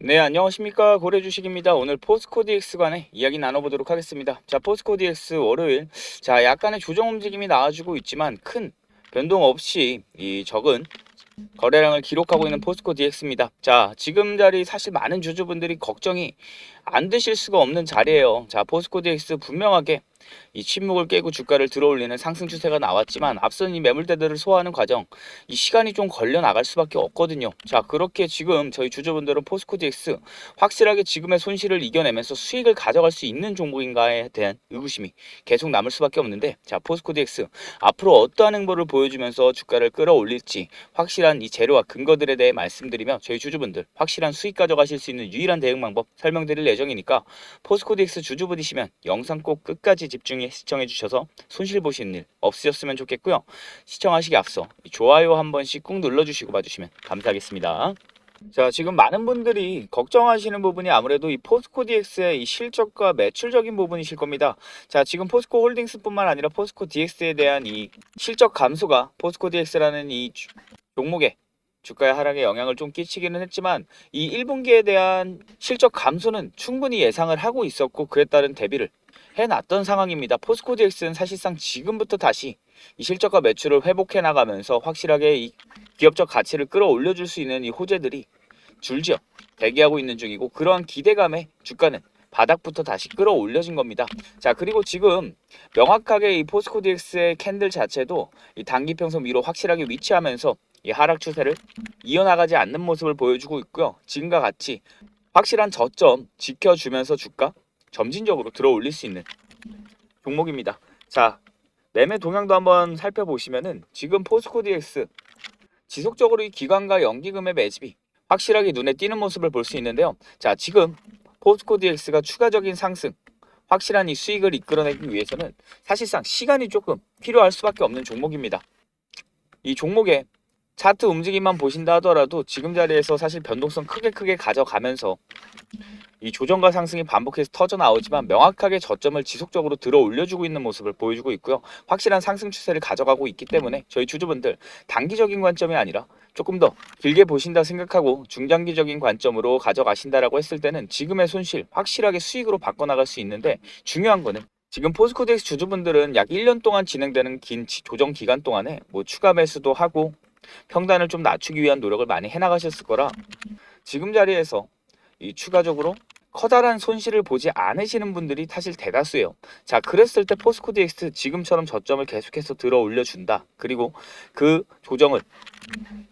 네, 안녕하십니까. 고래 주식입니다. 오늘 포스코 DX 관에 이야기 나눠보도록 하겠습니다. 자, 포스코 DX 월요일. 자, 약간의 조정 움직임이 나와주고 있지만 큰 변동 없이 이 적은 거래량을 기록하고 있는 포스코 DX입니다. 자, 지금 자리 사실 많은 주주분들이 걱정이 안 되실 수가 없는 자리예요. 자, 포스코 DX 분명하게 이 침묵을 깨고 주가를 들어올리는 상승 추세가 나왔지만 앞선 이 매물대들을 소화하는 과정 이 시간이 좀 걸려 나갈 수밖에 없거든요. 자 그렇게 지금 저희 주주분들은 포스코 DX 확실하게 지금의 손실을 이겨내면서 수익을 가져갈 수 있는 종목인가에 대한 의구심이 계속 남을 수밖에 없는데 자 포스코 DX 앞으로 어떠한 행보를 보여주면서 주가를 끌어올릴지 확실 한 이 재료와 근거들에 대해 말씀드리며 저희 주주분들 확실한 수익 가져가실 수 있는 유일한 대응 방법 설명드릴 예정이니까 포스코 DX 주주분이시면 영상 꼭 끝까지 집중해 시청해 주셔서 손실 보시는 일 없으셨으면 좋겠고요. 시청하시기 앞서 이 좋아요 한 번씩 꾹 눌러주시고 봐주시면 감사하겠습니다. 자, 지금 많은 분들이 걱정하시는 부분이 아무래도 이 포스코 DX의 이 실적과 매출적인 부분이실 겁니다. 자, 지금 포스코 홀딩스뿐만 아니라 포스코 DX에 대한 이 실적 감소가 포스코 DX라는 이 주- 종목에 주가의 하락에 영향을 좀 끼치기는 했지만 이 1분기에 대한 실적 감소는 충분히 예상을 하고 있었고 그에 따른 대비를 해놨던 상황입니다. 포스코 DX는 사실상 지금부터 다시 이 실적과 매출을 회복해 나가면서 확실하게 이 기업적 가치를 끌어올려 줄 수 있는 이 호재들이 줄지어 대기하고 있는 중이고 그러한 기대감에 주가는 바닥부터 다시 끌어올려진 겁니다. 자 그리고 지금 명확하게 이 포스코 DX의 캔들 자체도 이 단기 평선 위로 확실하게 위치하면서 이 하락 추세를 이어나가지 않는 모습을 보여주고 있고요. 지금과 같이 확실한 저점 지켜주면서 주가 점진적으로 들어 올릴 수 있는 종목입니다. 자, 매매 동향도 한번 살펴보시면은 지금 포스코 DX 지속적으로 이 기관과 연기금의 매집이 확실하게 눈에 띄는 모습을 볼 수 있는데요. 자, 지금 포스코 DX가 추가적인 상승, 확실한 이 수익을 이끌어내기 위해서는 사실상 시간이 조금 필요할 수밖에 없는 종목입니다. 이 종목의 차트 움직임만 보신다 하더라도 지금 자리에서 사실 변동성 크게 크게 가져가면서 이 조정과 상승이 반복해서 터져 나오지만 명확하게 저점을 지속적으로 들어 올려주고 있는 모습을 보여주고 있고요. 확실한 상승 추세를 가져가고 있기 때문에 저희 주주분들 단기적인 관점이 아니라 조금 더 길게 보신다 생각하고 중장기적인 관점으로 가져가신다라고 했을 때는 지금의 손실 확실하게 수익으로 바꿔나갈 수 있는데 중요한 거는 지금 포스코덱스 주주분들은 약 1년 동안 진행되는 긴 지- 조정 기간 동안에 뭐 추가 매수도 하고 평단을 좀 낮추기 위한 노력을 많이 해나가셨을 거라 지금 자리에서 이 추가적으로 커다란 손실을 보지 않으시는 분들이 사실 대다수예요. 자, 그랬을 때 포스코 DX 지금처럼 저점을 계속해서 들어 올려준다. 그리고 그 조정을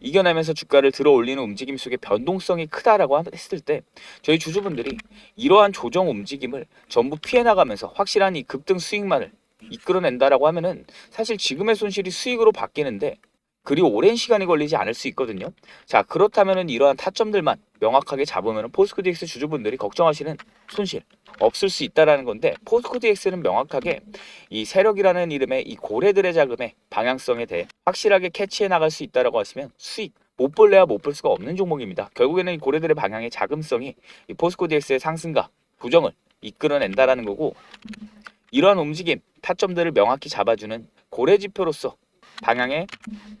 이겨내면서 주가를 들어 올리는 움직임 속에 변동성이 크다라고 했을 때 저희 주주분들이 이러한 조정 움직임을 전부 피해 나가면서 확실한 이 급등 수익만을 이끌어낸다라고 하면은 사실 지금의 손실이 수익으로 바뀌는데 그리 오랜 시간이 걸리지 않을 수 있거든요. 자 그렇다면은 이러한 타점들만 명확하게 잡으면 포스코 DX 주주분들이 걱정하시는 손실 없을 수 있다라는 건데 포스코 DX는 명확하게 이 세력이라는 이름의 이 고래들의 자금의 방향성에 대해 확실하게 캐치해 나갈 수 있다라고 하시면 수익 못 볼래야 못 볼 수가 없는 종목입니다. 결국에는 이 고래들의 방향의 자금성이 이 포스코 DX의 상승과 부정을 이끌어낸다라는 거고 이러한 움직임 타점들을 명확히 잡아주는 고래 지표로서 방향의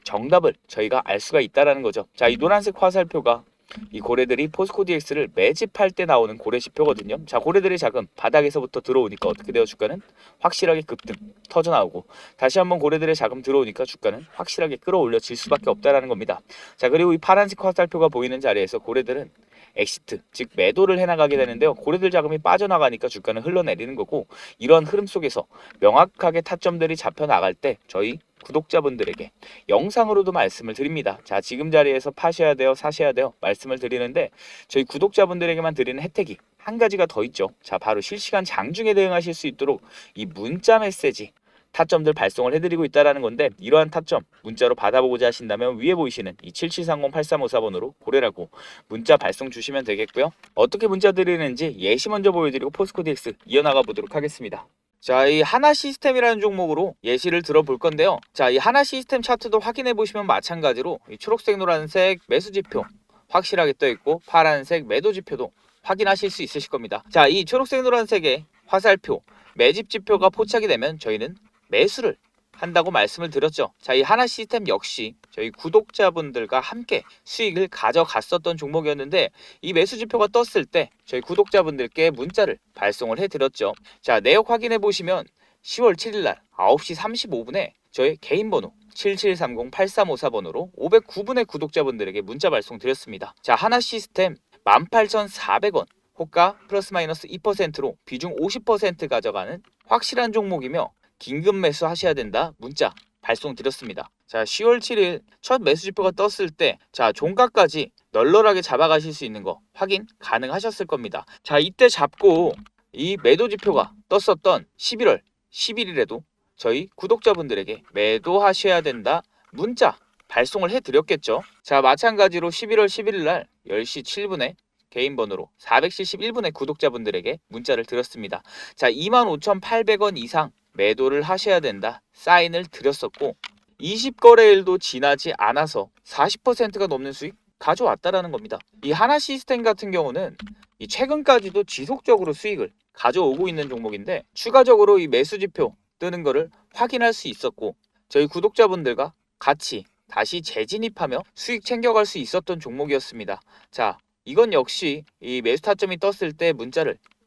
정답을 저희가 알 수가 있다라는 거죠. 자, 이 노란색 화살표가 이 고래들이 포스코 DX를 매집할 때 나오는 고래 지표거든요. 자, 고래들의 자금 바닥에서부터 들어오니까 어떻게 돼요? 주가는 확실하게 급등 터져 나오고 다시 한번 고래들의 자금 들어오니까 주가는 확실하게 끌어올려질 수밖에 없다라는 겁니다. 자, 그리고 이 파란색 화살표가 보이는 자리에서 고래들은 엑시트, 즉 매도를 해나가게 되는데요. 고래들 자금이 빠져나가니까 주가는 흘러내리는 거고 이러한 흐름 속에서 명확하게 타점들이 잡혀 나갈 때 저희 구독자분들에게 영상으로도 말씀을 드립니다. 자, 지금 자리에서 파셔야 돼요, 사셔야 돼요 말씀을 드리는데 저희 구독자분들에게만 드리는 혜택이 한 가지가 더 있죠. 자, 바로 실시간 장중에 대응하실 수 있도록 이 문자 메시지 타점들 발송을 해드리고 있다라는 건데 이러한 타점 문자로 받아보고자 하신다면 위에 보이시는 이 7730-8354번으로 고래라고 문자 발송 주시면 되겠고요. 어떻게 문자 드리는지 예시 먼저 보여드리고 포스코 DX 이어나가 보도록 하겠습니다. 자, 이 하나 시스템이라는 종목으로 예시를 들어볼 건데요. 자, 이 하나 시스템 차트도 확인해 보시면 마찬가지로 이 초록색, 노란색 매수 지표 확실하게 떠 있고 파란색 매도 지표도 확인하실 수 있으실 겁니다. 자, 이 초록색, 노란색의 화살표 매집 지표가 포착이 되면 저희는 매수를 한다고 말씀을 드렸죠. 자, 이 하나 시스템 역시 저희 구독자분들과 함께 수익을 가져갔었던 종목이었는데 이 매수 지표가 떴을 때 저희 구독자분들께 문자를 발송을 해드렸죠. 자, 내역 확인해 보시면 10월 7일 날 9시 35분에 저희 개인 번호 7730-8354번으로 509분의 구독자분들에게 문자 발송 드렸습니다. 자, 하나 시스템 18,400원 호가 플러스 마이너스 2%로 비중 50% 가져가는 확실한 종목이며 긴급 매수 하셔야 된다 문자 발송 드렸습니다. 자, 10월 7일 첫 매수 지표가 떴을 때 자, 종가까지 널널하게 잡아가실 수 있는 거 확인 가능하셨을 겁니다. 자, 이때 잡고 이 매도 지표가 떴었던 11월 11일에도 저희 구독자분들에게 매도하셔야 된다 문자 발송을 해드렸겠죠. 자 마찬가지로 11월 11일 날 10시 7분에 개인 번호로 471분의 구독자분들에게 문자를 드렸습니다. 자 25,800원 이상 매도를 하셔야 된다 사인을 드렸었고 20거래일도 지나지 않아서 40%가 넘는 수익 가져왔다라는 겁니다. 이 하나 시스템 같은 경우는 이 최근까지도 지속적으로 수익을 가져오고 있는 종목인데 추가적으로 이 매수 지표 뜨는 거를 확인할 수 있었고 저희 구독자분들과 같이 다시 재진입하며 수익 챙겨갈 수 있었던 종목이었습니다. 자, 이건 역시 이 매수 타점이 떴을 때 문자를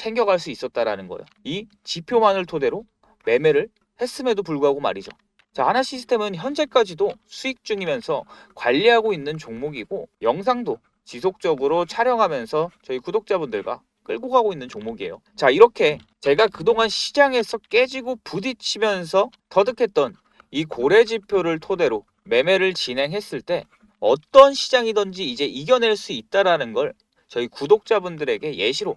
챙겨갈 수 있었다라는 거예요. 이 지표만을 토대로 매매를 했음에도 불구하고 말이죠. 자, 하나 시스템은 현재까지도 수익 중이면서 관리하고 있는 종목이고 영상도 지속적으로 촬영하면서 저희 구독자분들과 끌고 가고 있는 종목이에요. 자, 이렇게 제가 그동안 시장에서 깨지고 부딪히면서 터득했던 이 고래 지표를 토대로 매매를 진행했을 때 어떤 시장이든지 이제 이겨낼 수 있다라는 걸 저희 구독자분들에게 예시로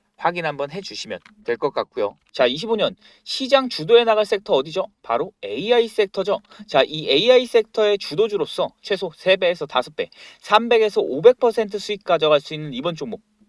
확인 한번 해 주시면 될 것 같고요. 자, 25년 시장 주도해 나갈 섹터 어디죠? 바로 AI 섹터죠. 자, 이 AI 섹터의 주도주로서 최소 3배에서 5배, 300에서 500% 수익 가져갈 수 있는 이번 종목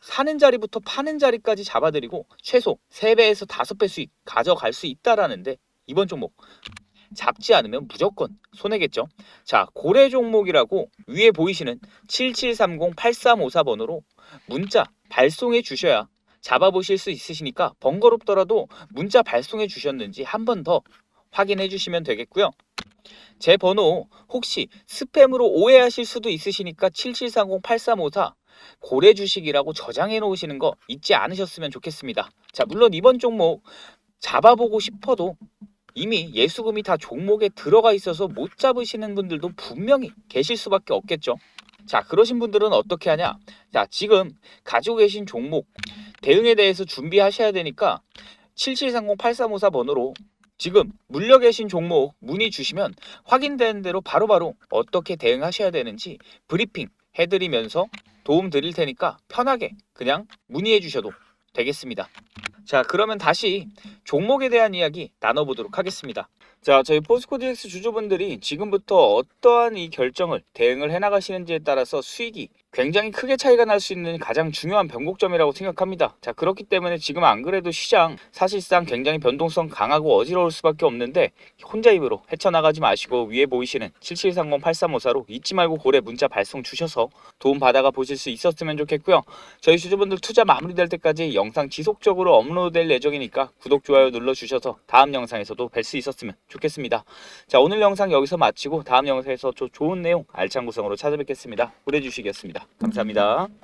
사는 자리부터 파는 자리까지 잡아드리고 최소 3배에서 5배 수익 가져갈 수 있다라는데 이번 종목 잡지 않으면 무조건 손해겠죠. 자, 고래 종목이라고 위에 보이시는 7730-8354번으로 문자 발송해 주셔야 잡아보실 수 있으시니까 번거롭더라도 문자 발송해 주셨는지 한 번 더 확인해 주시면 되겠고요. 제 번호 혹시 스팸으로 오해하실 수도 있으시니까 7730-8354 고래 주식이라고 저장해 놓으시는 거 잊지 않으셨으면 좋겠습니다. 자, 물론 이번 종목 잡아보고 싶어도 이미 예수금이 다 종목에 들어가 있어서 못 잡으시는 분들도 분명히 계실 수밖에 없겠죠. 자, 그러신 분들은 어떻게 하냐? 자, 지금 가지고 계신 종목 대응에 대해서 준비하셔야 되니까 7730-8354 번호로 지금 물려 계신 종목 문의 주시면 확인되는 대로 바로 바로 어떻게 대응하셔야 되는지 브리핑 해드리면서 도움 드릴 테니까 편하게 그냥 문의해 주셔도 되겠습니다. 자, 그러면 다시 종목에 대한 이야기 나눠보도록 하겠습니다. 자, 저희 포스코디엑스 주주분들이 지금부터 어떠한 이 결정을 대응을 해나가시는지에 따라서 수익이 굉장히 크게 차이가 날 수 있는 가장 중요한 변곡점이라고 생각합니다. 자, 그렇기 때문에 지금 안 그래도 시장 사실상 굉장히 변동성 강하고 어지러울 수밖에 없는데 혼자 입으로 헤쳐나가지 마시고 위에 보이시는 7730-8354로 잊지 말고 고래 문자 발송 주셔서 도움 받아가 보실 수 있었으면 좋겠고요. 저희 주주분들 투자 마무리될 때까지 영상 지속적으로 업로드될 예정이니까 구독, 좋아요 눌러주셔서 다음 영상에서도 뵐 수 있었으면 좋겠습니다. 자, 오늘 영상 여기서 마치고 다음 영상에서 또 좋은 내용 알찬 구성으로 찾아뵙겠습니다. 주식이었습니다. 감사합니다.